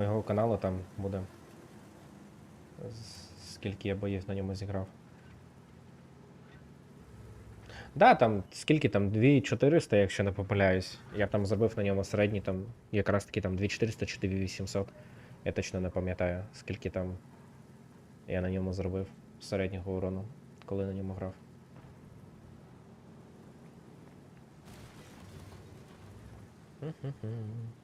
Його каналу там буде. Скільки я боїв на ньому зіграв. Да, там скільки там 2400, якщо не помиляюсь. Я там зробив на ньому середній там якраз таки там 2400 чи 2800. Я точно не пам'ятаю, скільки там я на ньому зробив середнього урону, коли на ньому грав. Мгм.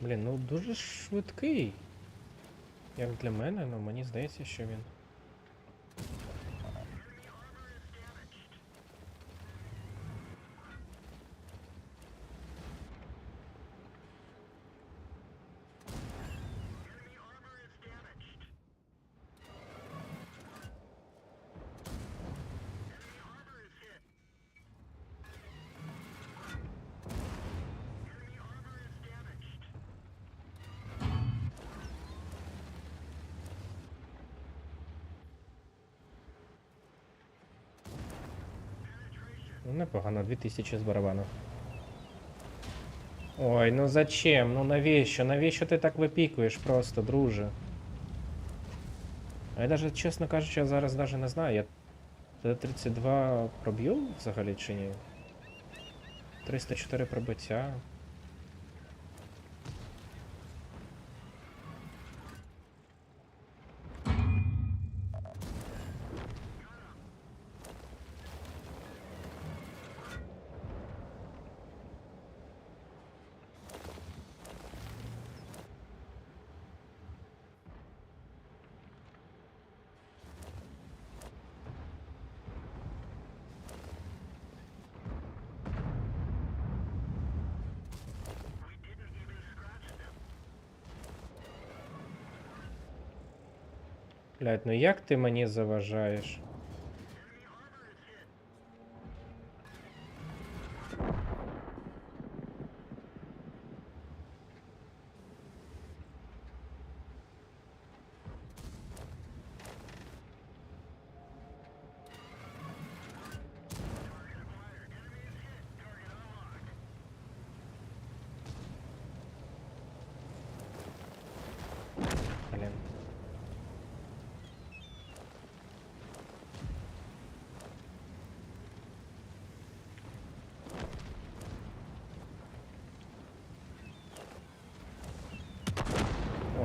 Блін, ну дуже швидкий. Як для мене, ну мені здається, що він. Ну, непогано, 2000 з барабану. Ой, ну зачем? Ну навіщо? Навіщо ти так випікуєш просто, друже? А я даже, чесно кажучи, я зараз даже не знаю, я Т-32 проб'ю взагалі чи ні? 304 пробиття. Блядь, ну як ти мені заважаєш? Блін.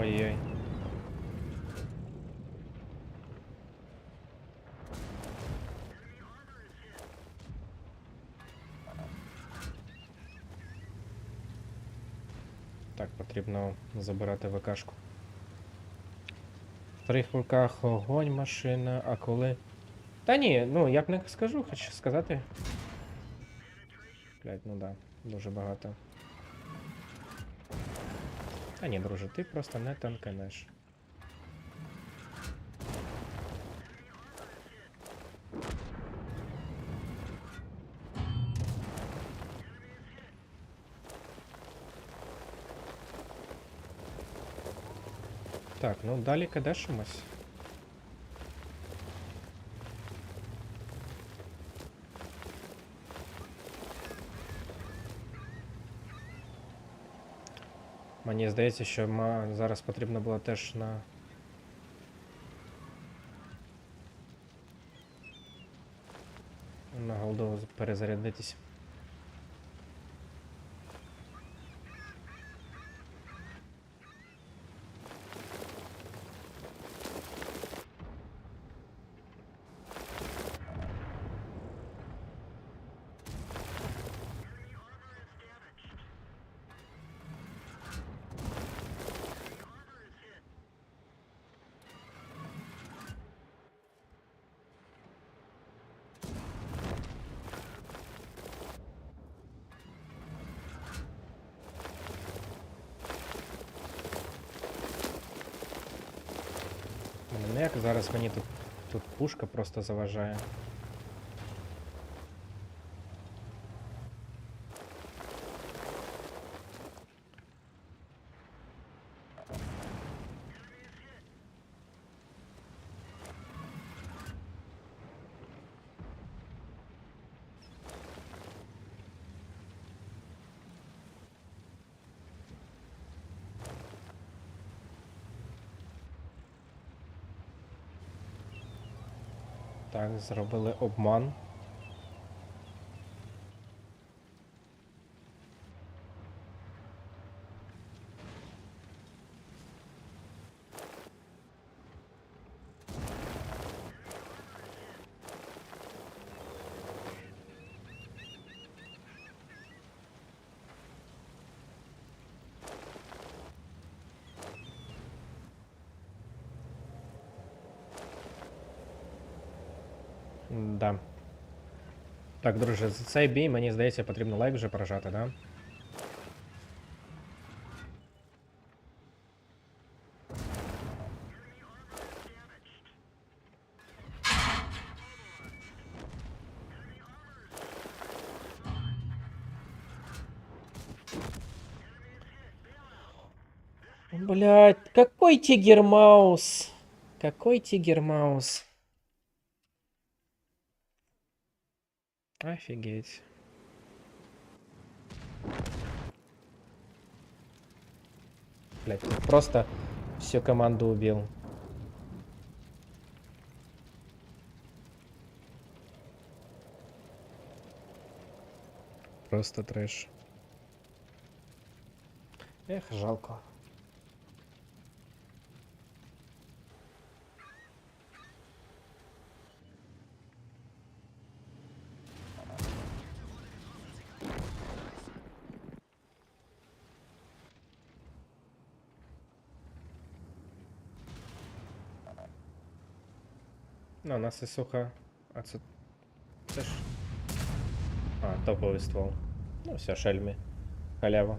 Ой-ой. Так, потрібно забирати ВКшку. В трьох руках огонь, машина, а коли. Та ні, ну я б не скажу, хочу сказати. Блять, ну да, дуже багато. Та ні, друже, ти просто не танканеш. Так, ну далі кадешимось. Мені здається, що зараз потрібно було теж на. На голду перезарядитись. Мене як зараз мені тут, тут пушка просто заважає. Так, зробили обман. Да. Так, друже, за цей бій, мені здається, потрібно лайк вже прожати, да? Блять, какой тигер-маус? Какой тигер-маус? Офигеть. Блять, просто всю команду убил. Просто трэш. Эх, жалко. Ну, у нас і суха. А це. Це ж. А, топовий ствол. Ну, все, шельмі. Халява.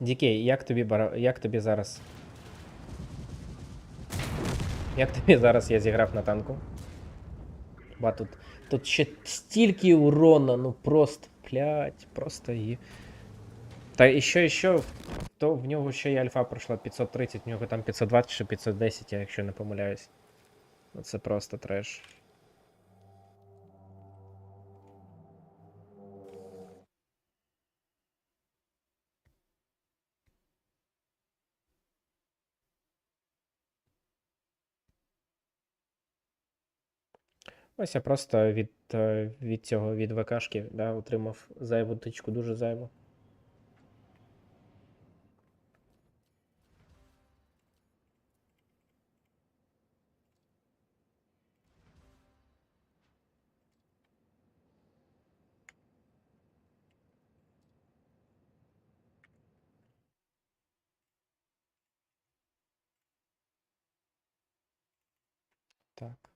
Дікей, як тобі бара... як тобі зараз? Як тобі зараз я зіграв на танку? Ба тут, тут ще стільки урона, ну просто, блядь, просто і. Та і що, і що, то в нього ще й альфа пройшла 530, в нього там 520 чи 510, я якщо не помиляюсь. Ну це просто треш. Ось я просто від, е, від цього від ВКшки да, отримав зайву тичку, дуже зайву. Так.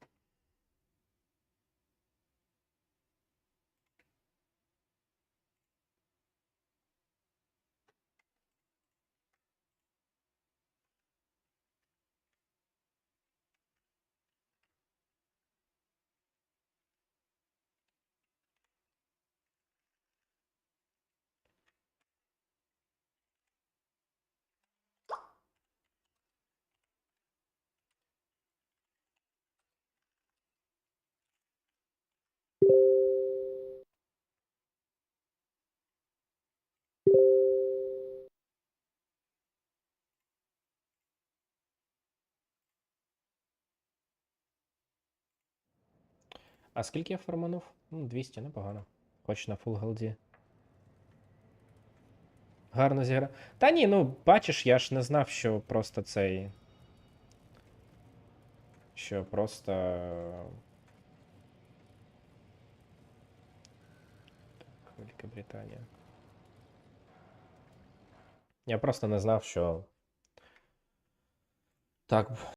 А скільки я форманув? Ну, 200, непогано. Хоч на фул голді. Гарно зіграв. Та ні, ну бачиш, я ж не знав, що просто цей. Що просто. Так, Велика Британія. Я просто не знав, що. Так,